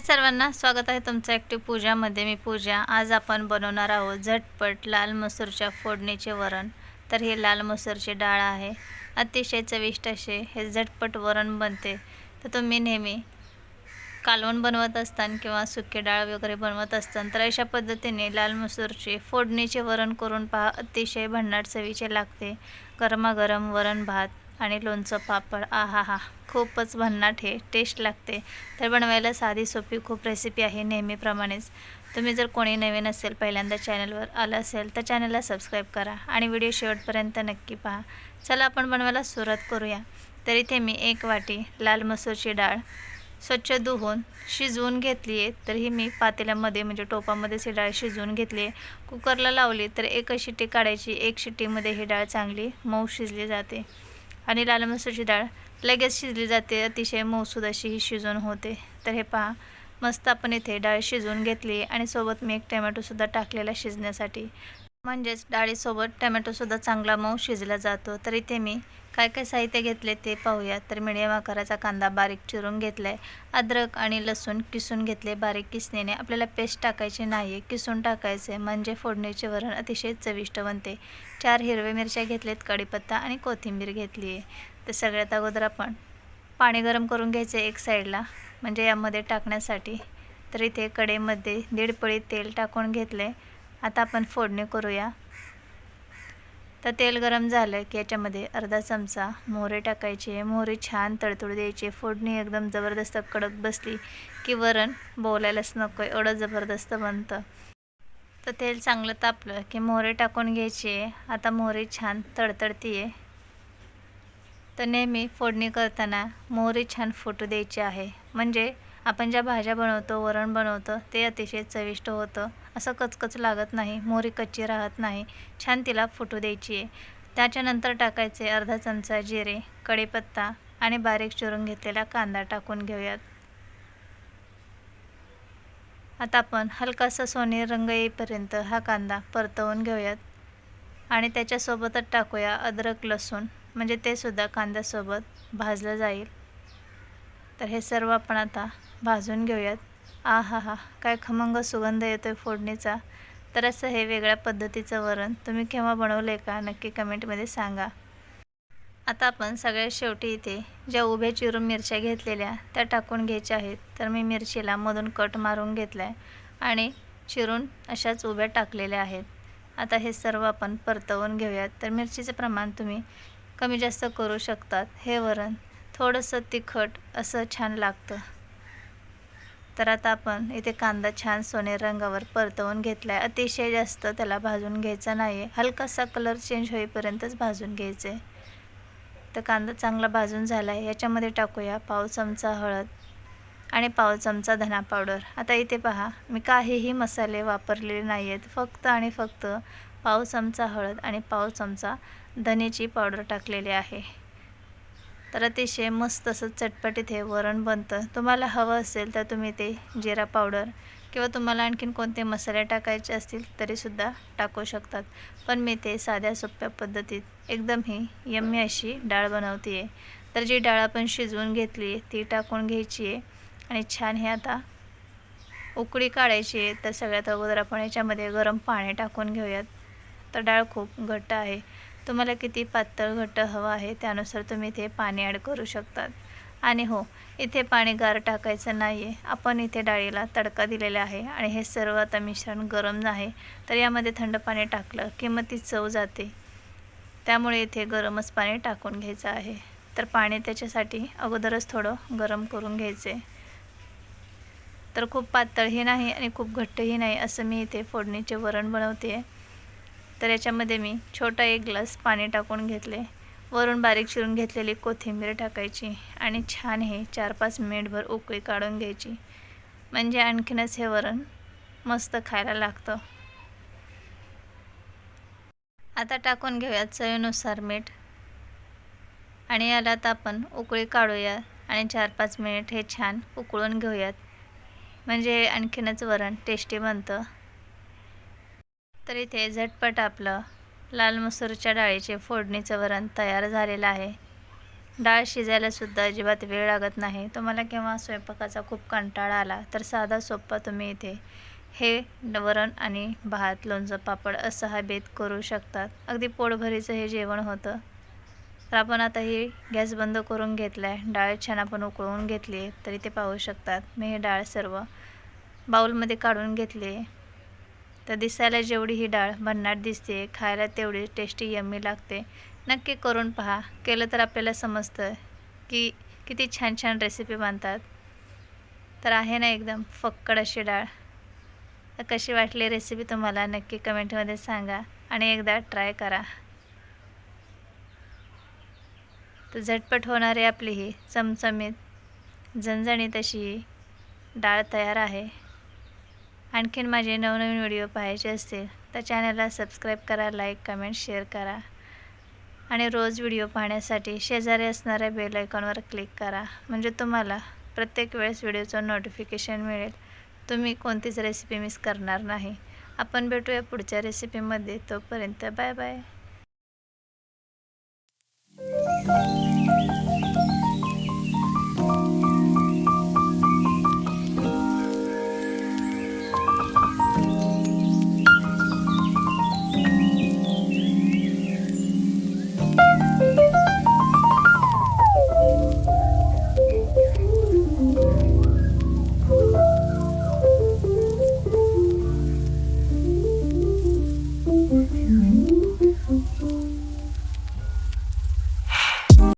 सर्वांना स्वागत आहे तुमचं ॲक्टिव्ह पूजामध्ये मी पूजा. आज आपण बनवणार आहोत झटपट लाल मसूरच्या फोडणीचे वरण. तर हे लाल मसूरची डाळ आहे. अतिशय चविष्ट असे हे झटपट वरण बनते. तर तुम्ही नेहमी कालवण बनवत असताना किंवा सुके डाळ वगैरे बनवत असताना तर अशा पद्धतीने लाल मसूरचे फोडणीचे वरण करून पहा. अतिशय भन्नाट चवीचे लागते. गरमागरम वरण भात. आणि लोणचं पापड. आ हा हा खूपच भन्नाट हे. टेस्ट लागते. तर बनवायला साधी सोपी खूप रेसिपी आहे नेहमीप्रमाणेच. तुम्ही जर कोणी नवीन असेल पहिल्यांदा चॅनलवर आलं असेल तर चॅनलला सबस्क्राईब करा आणि व्हिडिओ शेवटपर्यंत नक्की पहा. चला आपण बनवायला सुरुवात करूया. तर इथे मी एक वाटी लाल मसूरची डाळ स्वच्छ धुवून शिजवून घेतली आहे. तर ही मी पातेल्यामध्ये म्हणजे टोपामध्येच ही डाळ शिजवून घेतली आहे. कुकरला लावली तर एक शिट्टी काढायची एक शिट्टीमध्ये ही डाळ चांगली मऊ शिजली जाते. आणि लाल मसूरची डाळ. लगेच शिजली जाते. अतिशय मऊसूद अशी ही शिजवून होते. तर हे पहा मस्त आपण इथे डाळ शिजवून घेतली आणि सोबत मी एक टमॅटोसुद्धा टाकलेला शिजण्यासाठी. म्हणजेच डाळीसोबत टमॅटोसुद्धा चांगला मऊ शिजला जातो. तर इथे मी काय काय साहित्य घेतले ते पाहूया. तर मिडियम आकाराचा कांदा बारीक चिरून घेतला आहे अद्रक आणि लसूण किसून घेतले बारीक किसणीने. आपल्याला पेस्ट टाकायची नाही आहे किसून टाकायचे म्हणजे फोडणीचे वरण अतिशय चविष्ट बनते. चार हिरवे मिरच्या घेतलेत कढीपत्ता आणि कोथिंबीर घेतली आहे तर सगळ्यात अगोदर आपण पाणी गरम करून घ्यायचं एक साईडला म्हणजे यामध्ये टाकण्यासाठी. तर इथे कडेमध्ये दीड पळी तेल टाकून घेतले आता आपण फोडणी करूया. तर तेल गरम झालं की याच्यामध्ये अर्धा चमचा मोहरे टाकायचे. मोहरी छान तडतड द्यायची. फोडणी एकदम जबरदस्त कडक बसली की वरण बोलायलाच नको एवढं जबरदस्त बनतं. तर तेल चांगलं तापलं की मोहरे टाकून घ्यायचे. आता मोहरी छान तडतडती आहे तर नेहमी फोडणी करताना मोहरी छान फुटू द्यायची आहे. म्हणजे आपण ज्या भाज्या बनवतो वरण बनवतो ते अतिशय चविष्ट होतं. असं कचकच लागत नाही मोहरी कच्ची राहत नाही. छान तिला फुटू द्यायची आहे. त्याच्यानंतर टाकायचे अर्धा चमचा जिरे कढीपत्ता आणि बारीक चिरून घेतलेला कांदा टाकून घेऊयात. आता आपण हलकासा सोनेरी रंग येईपर्यंत हा कांदा परतवून घेऊयात. आणि त्याच्यासोबतच टाकूया अद्रक लसूण म्हणजे ते सुद्धा कांद्यासोबत भाजलं जाईल. तर हे सर्व आपण आता भाजून घेऊयात. आ हा हा काय खमंग सुगंध येतो आहे फोडणीचा. तर असं हे वेगळ्या पद्धतीचं वरण. तुम्ही केव्हा बनवलं आहे का? नक्की कमेंटमध्ये सांगा. आता आपण सगळ्यात शेवटी इथे ज्या उभ्या चिरून मिरच्या घेतलेल्या त्या टाकून घ्यायच्या आहेत. तर मी मिरचीला मधून कट मारून घेतला आहे आणि चिरून अशाच उभ्या टाकलेल्या आहेत. आता हे सर्व आपण परतवून घेऊयात. तर मिरचीचं प्रमाण तुम्ही कमी जास्त करू शकतात. हे वरण थोडंसं तिखट असं छान लागतं. तर आता आपण इथे कांदा छान सोने रंगावर परतवून घेतला आहे अतिशय जास्त त्याला भाजून घ्यायचा नाही आहे हलकासा कलर चेंज होईपर्यंतच भाजून घ्यायचं आहे तर कांदा चांगला भाजून झाला आहे याच्यामध्ये टाकूया पाव चमचा हळद आणि पाव चमचा धना पावडर आता इथे पहा मी काहीही मसाले वापरलेले नाही आहेत फक्त आणि फक्त पाव चमचा हळद आणि पाव चमचा धनेची पावडर टाकलेली आहे. तर अतिशय मस्त असं चटपटीत हे वरण बनतं. तुम्हाला हवं असेल तर तुम्ही ते जिरा पावडर किंवा तुम्हाला आणखीन कोणते मसाले टाकायचे असतील तरीसुद्धा टाकू शकतात. पण मी ते साध्या सोप्या पद्धतीत एकदम ही यम्मी अशी डाळ बनवते आहे तर जी डाळ आपण शिजवून घेतली आहे ती टाकून घ्यायची आहे आणि छान हे आता उकळी काढायची आहे. तर सगळ्यात अगोदर आपण याच्यामध्ये गरम पाणी टाकून घेऊयात. तर डाळ खूप घट्ट आहे. तुम्हाला किती पातळ घट्ट हवं आहे त्यानुसार तुम्ही इथे पाणी ॲड करू शकतात. आणि हो इथे पाणी गार टाकायचं नाही आहे आपण इथे डाळीला तडका दिलेला आहे आणि हे सर्व आता मिश्रण गरम आहे. तर यामध्ये थंड पाणी टाकलं की मग ती चव जाते. त्यामुळे इथे गरमच पाणी टाकून घ्यायचं आहे. तर पाणी त्याच्यासाठी अगोदरच थोडं गरम करून घ्यायचे. तर खूप पातळही नाही आणि खूप घट्टही नाही असं मी इथे फोडणीचे वरण बनवते आहे तर याच्यामध्ये मी छोटा एक ग्लास पाणी टाकून घेतले. वरून बारीक चिरून घेतलेली कोथिंबीर टाकायची आणि छान हे चार पाच मिनिटभर उकळी काढून घ्यायची. म्हणजे आणखीनच हे वरण मस्त खायला लागतं. आता टाकून घेऊयात चवीनुसार मीठ. आणि याला आता आपण उकळी काढूया आणि चार पाच मिनिट हे छान उकळून घेऊयात. म्हणजे आणखीनच वरण टेस्टी बनतं. तर इथे झटपट आपलं लाल मसूरच्या डाळीचे फोडणीचं वरण तयार झालेलं आहे. डाळ शिजायलासुद्धा अजिबात वेळ लागत नाही. तुम्हाला केव्हा स्वयंपाकाचा खूप कंटाळा आला तर साधा सोप्पा तुम्ही इथे हे वरण आणि भात लोणचं पापड असं हा बेत करू शकतात. अगदी पोटभरीचं हे जेवण होतं. तर आपण आता ही गॅस बंद करून घेतला आहे डाळ छान आपण उकळवून घेतली आहे तर इथे पाहू शकतात. मी हे डाळ सर्व बाऊलमध्ये काढून घेतली आहे तर दिसायला जेवढी ही डाळ भन्नाट दिसते खायला तेवढी टेस्टी यम्मी लागते. नक्की करून पहा. केलं तर आपल्याला समजतं की किती छान छान रेसिपी बनतात. तर आहे ना एकदम फक्कड अशी डाळ. तर कशी वाटली रेसिपी तुम्हाला नक्की कमेंटमध्ये सांगा आणि एकदा ट्राय करा. तर झटपट होणारी आपली ही चमचमीत झणझणीत अशी डाळ तयार आहे. आणखीन माझे नवनवीन व्हिडिओ पाहायचे असतील तर चॅनलला सबस्क्राईब करा लाईक कमेंट शेअर करा. आणि रोज व्हिडिओ पाहण्यासाठी शेजारी असणाऱ्या बेल आयकॉनवर क्लिक करा. म्हणजे तुम्हाला प्रत्येक वेळेस व्हिडिओचं नोटिफिकेशन मिळेल. तुम्ही कोणतीच रेसिपी मिस करणार नाही. आपण भेटूया पुढच्या रेसिपीमध्ये. तोपर्यंत बाय बाय.